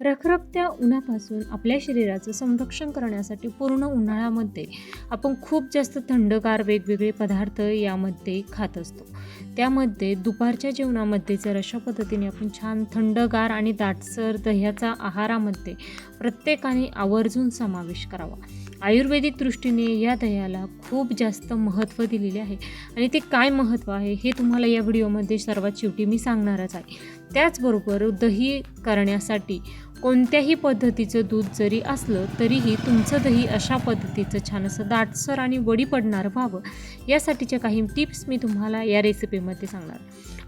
रखरखत्या उन्हापासून आपल्या शरीराचं संरक्षण करण्यासाठी पूर्ण उन्हाळ्यामध्ये आपण खूप जास्त थंडगार वेगवेगळे पदार्थ यामध्ये खात असतो. त्यामध्ये दुपारच्या जेवणामध्ये जर अशा पद्धतीने आपण छान थंडगार आणि दाटसर दह्याचा आहारामध्ये प्रत्येकाने आवर्जून समावेश करावा. आयुर्वेदिक दृष्टीने या दह्याला खूप जास्त महत्त्व दिलेले आहे. आणि ते काय महत्त्व आहे हे तुम्हाला या व्हिडिओमध्ये सर्वात शेवटी मी सांगणारच आहे. त्याचबरोबर दही करण्यासाठी कोणत्याही पद्धतीचं दूध जरी असलं तरीही तुमचं दही अशा पद्धतीचं छान असं दाटसर आणि वडी पडणार व्हावं यासाठीच्या काही टिप्स मी तुम्हाला या रेसिपीमध्ये सांगणार.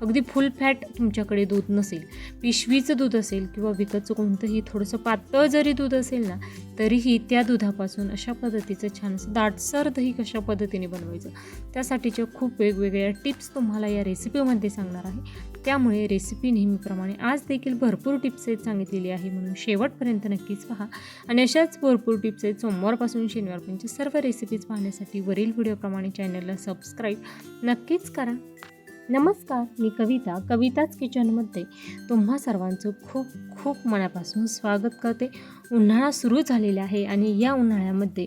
अगदी फुल फॅट तुमच्याकडे दूध नसेल पिशवीचं दूध असेल किंवा विकतचं कोणतंही थोडंसं पातळ जरी दूध असेल ना तरीही त्या दुधापासून अशा पद्धतीचं छान असं दाटसर दही कशा पद्धतीने बनवायचं त्यासाठीच्या खूप वेगवेगळ्या टिप्स तुम्हाला या रेसिपीमध्ये सांगणार आहे. त्यामुळे रेसिपी नेहमीप्रमाणे आज देखील भरपूर टिप्स आहेत सांगितलेली आहे. म्हणून शेवटपर्यंत नक्कीच पहा. आणि अशाच भरपूर टिप्स आहेत. सोमवारपासून शनिवारपर्यंत सर्व रेसिपीज पाहण्यासाठी वरील व्हिडिओप्रमाणे चॅनलला सबस्क्राईब नक्कीच करा. नमस्कार मी कविता कविताच किचनमध्ये तुम्हा सर्वांचं खूप खूप मनापासून स्वागत करते. उन्हाळा सुरू झालेला आहे आणि या उन्हाळ्यामध्ये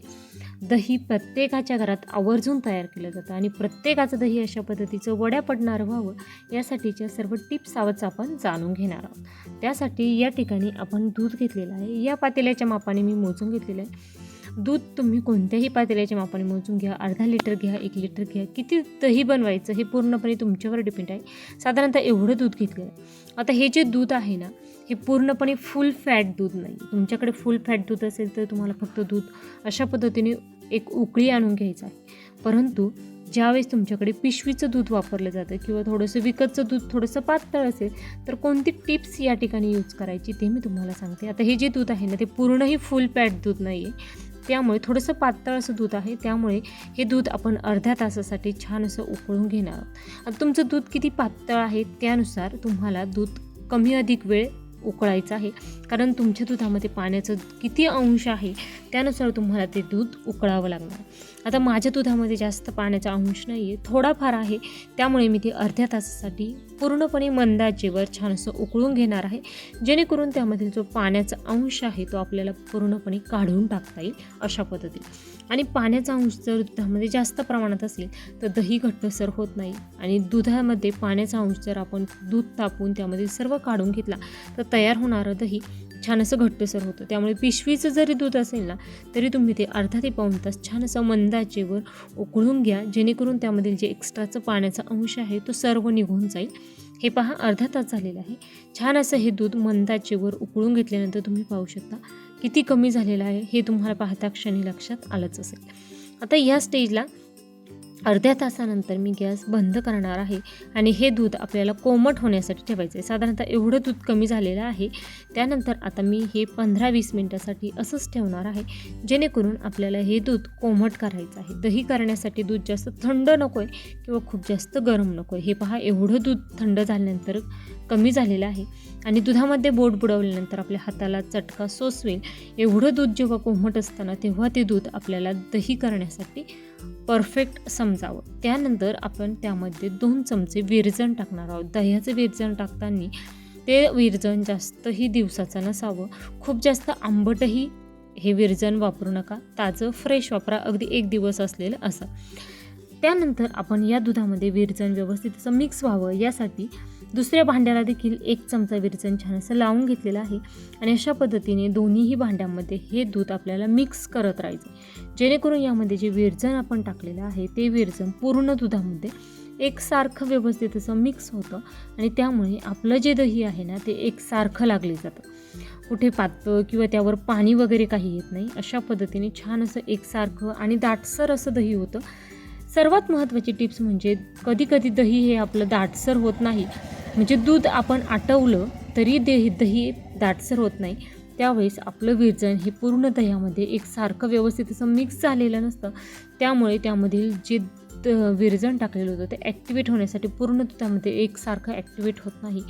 दही प्रत्येकाच्या घरात आवर्जून तयार केलं जातं आणि प्रत्येकाचं दही अशा पद्धतीचं वड्या पडणारं व्हावं यासाठीच्या सर्व टिप्स आवाज आपण जाणून घेणार आहोत. त्यासाठी या ठिकाणी आपण दूध घेतलेलं आहे. या पातेल्याच्या मापाने मी मोजून घेतलेलं आहे. दूध तुम्ही कोणत्याही पातेल्याच्या मापाने मोजून घ्या अर्धा लिटर घ्या एक लिटर घ्या किती दही बनवायचं हे पूर्णपणे तुमच्यावर डिपेंड आहे. साधारणतः एवढं दूध घेतलेलं आहे. आता हे जे दूध आहे ना हे पूर्णपणे फुल फॅट दूध नाही. तुमच्याकडे फुल फॅट दूध असेल तर तुम्हाला फक्त दूध अशा पद्धतीने एक उकळी आणून घ्यायचं आहे. परंतु ज्यावेळेस तुमच्याकडे पिशवीचं दूध वापरलं जातं किंवा थोडंसं विकतचं दूध थोडंसं पातळ असेल तर कोणती टिप्स या ठिकाणी यूज करायची ते मी तुम्हाला सांगते. आता हे जे दूध आहे ना ते पूर्णही फुल फॅट दूध नाही आहे त्यामुळे थोडंसं पातळ असं दूध आहे त्यामुळे हे दूध आपण अर्ध्या तासासाठी छान असं उकळून घेणार आहोत. तुमचं दूध किती पातळ आहे त्यानुसार तुम्हाला दूध कमी अधिक वेळ उकळायचं आहे. कारण तुमच्या दुधामध्ये पाण्याचं किती अंश आहे त्यानुसार तुम्हाला ते दूध उकळावं लागणार. आता माझ्या दुधामध्ये जास्त पाण्याचा अंश नाही आहे थोडाफार आहे. त्यामुळे मी ते अर्ध्या तासासाठी पूर्णपणे मंदाचेवर छान असं उकळून घेणार आहे. जेणेकरून त्यामधील जो पाण्याचा अंश आहे तो आपल्याला पूर्णपणे काढून टाकता येईल अशा पद्धतीने. आणि पाण्याचा अंश जर दुधामध्ये जास्त प्रमाणात असेल तर दही घट्टसर होत नाही. आणि दुधामध्ये पाण्याचा अंश जर आपण दूध तापून त्यामध्ये सर्व काढून घेतला तर तयार होणारं दही छान असं घट्टसर होतं. त्यामुळे पिशवीचं जरी दूध असेल ना तरी तुम्ही ते अर्धा ते पाऊण तास छान असं मंदाचेवर उकळून घ्या जेणेकरून त्यामधील जे एक्स्ट्राचं पाण्याचा अंश आहे तो सर्व निघून जाईल. हे पहा अर्धा तास झालेला आहे. छान असं हे दूध मंदाचेवर उकळून घेतल्यानंतर तुम्ही पाहू शकता किती कमी झालेलं आहे हे तुम्हाला पाहता क्षणी लक्षात आलंच असेल. आता या स्टेजला अर्ध्या तासानंतर मी गॅस बंद करणार आहे आणि हे दूध आपल्याला कोमट होण्यासाठी ठेवायचं आहे साधारणतः एवढं दूध कमी झालेलं आहे. त्यानंतर आता मी हे पंधरा वीस मिनटासाठी असंच ठेवणार आहे जेणेकरून आपल्याला हे दूध कोमट करायचं आहे. दही करण्यासाठी दूध जास्त थंड नको आहे किंवा खूप जास्त गरम नको आहे हे पहा एवढं दूध थंड झाल्यानंतर कमी झालेलं आहे आणि दुधामध्ये बोट बुडवल्यानंतर आपल्या हाताला चटका सोसवेल एवढं दूध जेव्हा कोमट असताना तेव्हा ते दूध आपल्याला दही करण्यासाठी परफेक्ट समजावं. त्यानंतर आपण त्यामध्ये दोन चमचे विरजण टाकणार आहोत. दह्याचं विरजण टाकताना ते विरजण जास्तही दिवसाचं नसावं. खूप जास्त आंबटही हे विरजण वापरू नका. ताजं फ्रेश वापरा. अगदी एक दिवस असलेलं असं. त्यानंतर आपण या दुधामध्ये विरजण व्यवस्थित असं मिक्स व्हावं. यासाठी दुसऱ्या भांड्याला देखील एक चमचा विरजन छान असं लावून घेतलेलं आहे. आणि अशा पद्धतीने दोन्हीही भांड्यांमध्ये हे दूध आपल्याला मिक्स करत राहायचं. जेणेकरून यामध्ये जे विरजण आपण टाकलेलं आहे ते विरजण पूर्ण दुधामध्ये एकसारखं व्यवस्थित असं मिक्स होतं. आणि त्यामुळे आपलं जे दही आहे ना ते एकसारखं लागले जातं. कुठे पातळ किंवा त्यावर पाणी वगैरे काही येत नाही अशा पद्धतीने छान असं एकसारखं आणि दाटसर असं दही होतं. सर्वात महत्त्वाची टिप्स म्हणजे कधी कधी दही हे आपलं दाटसर होत नाही. म्हणजे दूध आपण आटवलं तरी दही दही दाटसर होत नाही. त्यावेळेस आपलं विरजण हे पूर्ण दह्यामध्ये एकसारखं व्यवस्थित असं मिक्स झालेलं नसतं. त्यामुळे त्यामधील जे द- विरजण टाकलेलं होतं ते ॲक्टिवेट होण्यासाठी पूर्ण त्यामध्ये एकसारखं ॲक्टिवेट होत नाही.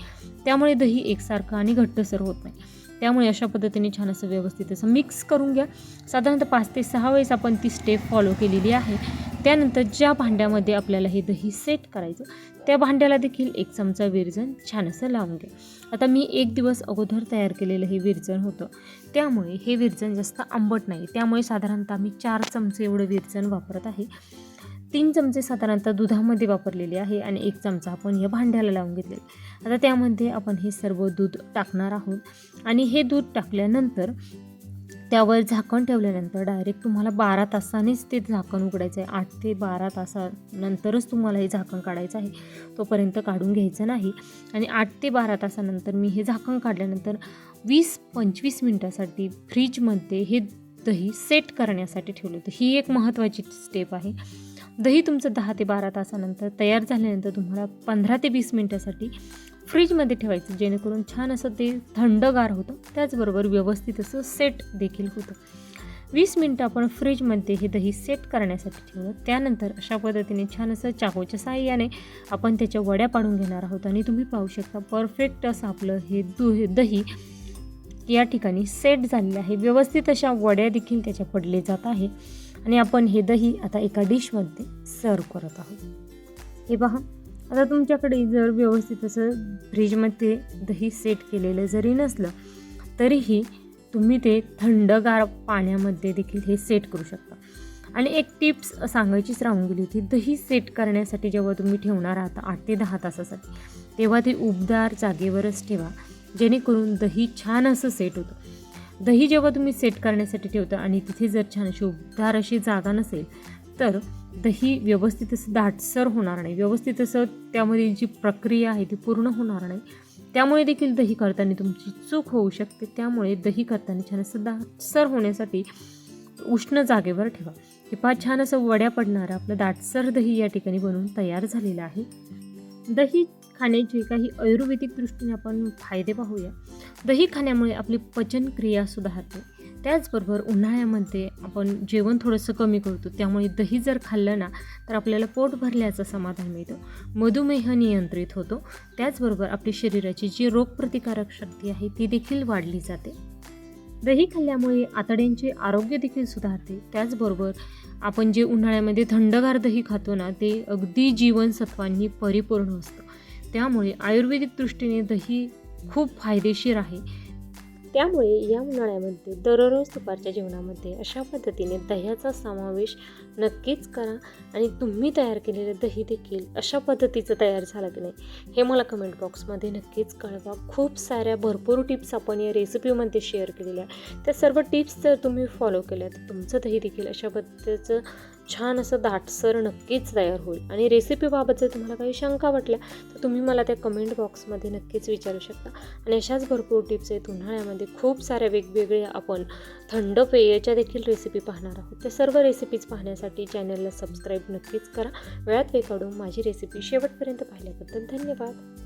त्यामुळे दही एकसारखं आणि घट्टसर होत नाही. त्यामुळे अशा पद्धतीने छान असं व्यवस्थित असं मिक्स करून घ्या. साधारणतः पाच ते सहा वेळेस आपण ती स्टेप फॉलो केलेली आहे. त्यानंतर ज्या भांड्यामध्ये आपल्याला हे दही सेट करायचं त्या भांड्याला देखील एक चमचा विरजण छान असं लावून घ्या. आता मी एक दिवस अगोदर तयार केलेलं हे विरजण होतं. त्यामुळे हे विरजण जास्त आंबट नाही. त्यामुळे साधारणतः मी चार चमचे एवढं विरजण वापरत आहे. तीन चमचे साधारणतः दुधामध्ये वापरलेले आहे आणि एक चमचा आपण या भांड्याला लावून घेतले आता त्यामध्ये आपण हे सर्व दूध टाकणार आहोत. आणि हे दूध टाकल्यानंतर त्यावर झाकण ठेवल्यानंतर डायरेक्ट तुम्हाला बारा तासानेच ते झाकण उघडायचं आहे. आठ ते बारा तासानंतरच तुम्हाला हे झाकण काढायचं आहे. तोपर्यंत काढून घ्यायचं नाही. आणि आठ ते बारा तासानंतर मी हे झाकण काढल्यानंतर वीस पंचवीस मिनटासाठी फ्रीजमध्ये हे दही सेट करण्यासाठी ठेवलं होतं. ही एक महत्त्वाची स्टेप आहे. दही तुमचं दहा ते बारा तासानंतर तयार झाल्यानंतर तुम्हाला पंधरा ते वीस मिनटासाठी फ्रीजमध्ये ठेवायचं जेणेकरून छान असं ते थंडगार होतं. त्याचबरोबर व्यवस्थित असं सेट देखील होतं. वीस मिनटं आपण फ्रीजमध्ये हे दही सेट करण्यासाठी ठेवलं. त्यानंतर अशा पद्धतीने छान असं चाकूच्या साह्याने आपण त्याच्या वड्या पाडून घेणार आहोत आणि तुम्ही पाहू शकता परफेक्ट असं आपलं हे दु हे दही या ठिकाणी सेट झालेलं आहे. व्यवस्थित अशा वड्या देखील त्याच्या पडले जात आहे. आणि आपण हे दही आता एका डिशमध्ये सर्व करत आहोत. हे पहा आता तुमच्याकडे जर व्यवस्थित असं फ्रीजमध्ये दही सेट केलेलं जरी नसलं तरीही तुम्ही ते थंडगार पाण्यामध्ये देखील हे सेट करू शकता. आणि एक टिप्स सांगायचीच राहून गेली होती दही सेट करण्यासाठी जेव्हा तुम्ही ठेवणार आहात आठ ते दहा तासासाठी तेव्हा ते उबदार जागेवरच ठेवा जेणेकरून दही छान असं सेट होतं. दही जेव्हा तुम्ही सेट करण्यासाठी ठेवता आणि तिथे जर छान अशी उबदार अशी जागा नसेल तर दही व्यवस्थित असं दाटसर होणार नाही. व्यवस्थित असं त्यामध्ये जी प्रक्रिया आहे ती पूर्ण होणार नाही. त्यामुळे देखील दही करताना तुमची चूक होऊ शकते. त्यामुळे दही करताना छान असं दाटसर होण्यासाठी उष्ण जागेवर ठेवा. हे फार छान असं वड्या पडणारं आपलं दाटसर दही या ठिकाणी बनवून तयार झालेलं आहे. दही खाण्याचे काही आयुर्वेदिक दृष्टीने आपण फायदे पाहूया. दही खाण्यामुळे आपली पचनक्रिया सुधारते. त्याचबरोबर उन्हाळ्यामध्ये आपण जेवण थोडंसं कमी करतो. त्यामुळे दही जर खाल्लं ना तर आपल्याला पोट भरल्याचं समाधान मिळतं. मधुमेह नियंत्रित होतो. त्याचबरोबर आपली शरीराची जी रोगप्रतिकारक शक्ती आहे ती देखील वाढली जाते. दही खाल्ल्यामुळे आतड्यांचे आरोग्य देखील सुधारते. त्याचबरोबर आपण जे उन्हाळ्यामध्ये थंडगार दही खातो ना ते अगदी जीवनसत्वांनी परिपूर्ण असतं. त्यामुळे आयुर्वेदिक दृष्टीने दही खूप फायदेशीर आहे. त्यामुळे या उन्हाळ्यामध्ये दररोज दुपारच्या जेवणामध्ये अशा पद्धतीने दह्याचा समावेश नक्कीच करा आणि तुम्ही तयार केलेलं दही देखील अशा पद्धतीचं तयार झालं की नाही हे मला कमेंट बॉक्समध्ये नक्कीच कळवा. खूप साऱ्या भरपूर टिप्स आपण या रेसिपीमध्ये शेअर केलेल्या त्या सर्व टिप्स जर तुम्ही फॉलो केल्या तर तुमचं दही देखील अशा पद्धतीचं छान असं दाटसर नक्कीच तयार होईल. आणि रेसिपीबाबत जर तुम्हाला काही शंका वाटल्या तर तुम्ही मला त्या कमेंट बॉक्समध्ये नक्कीच विचारू शकता. आणि अशाच भरपूर टिप्स आहेत. उन्हाळ्यामध्ये खूप साऱ्या वेगवेगळ्या आपण थंड पेयाच्या देखील रेसिपी पाहणार आहोत. त्या सर्व रेसिपीज पाहण्यासाठी चॅनलला सबस्क्राईब नक्कीच करा. वेळात वेळ काढून माझी रेसिपी शेवटपर्यंत पाहिल्याबद्दल धन्यवाद.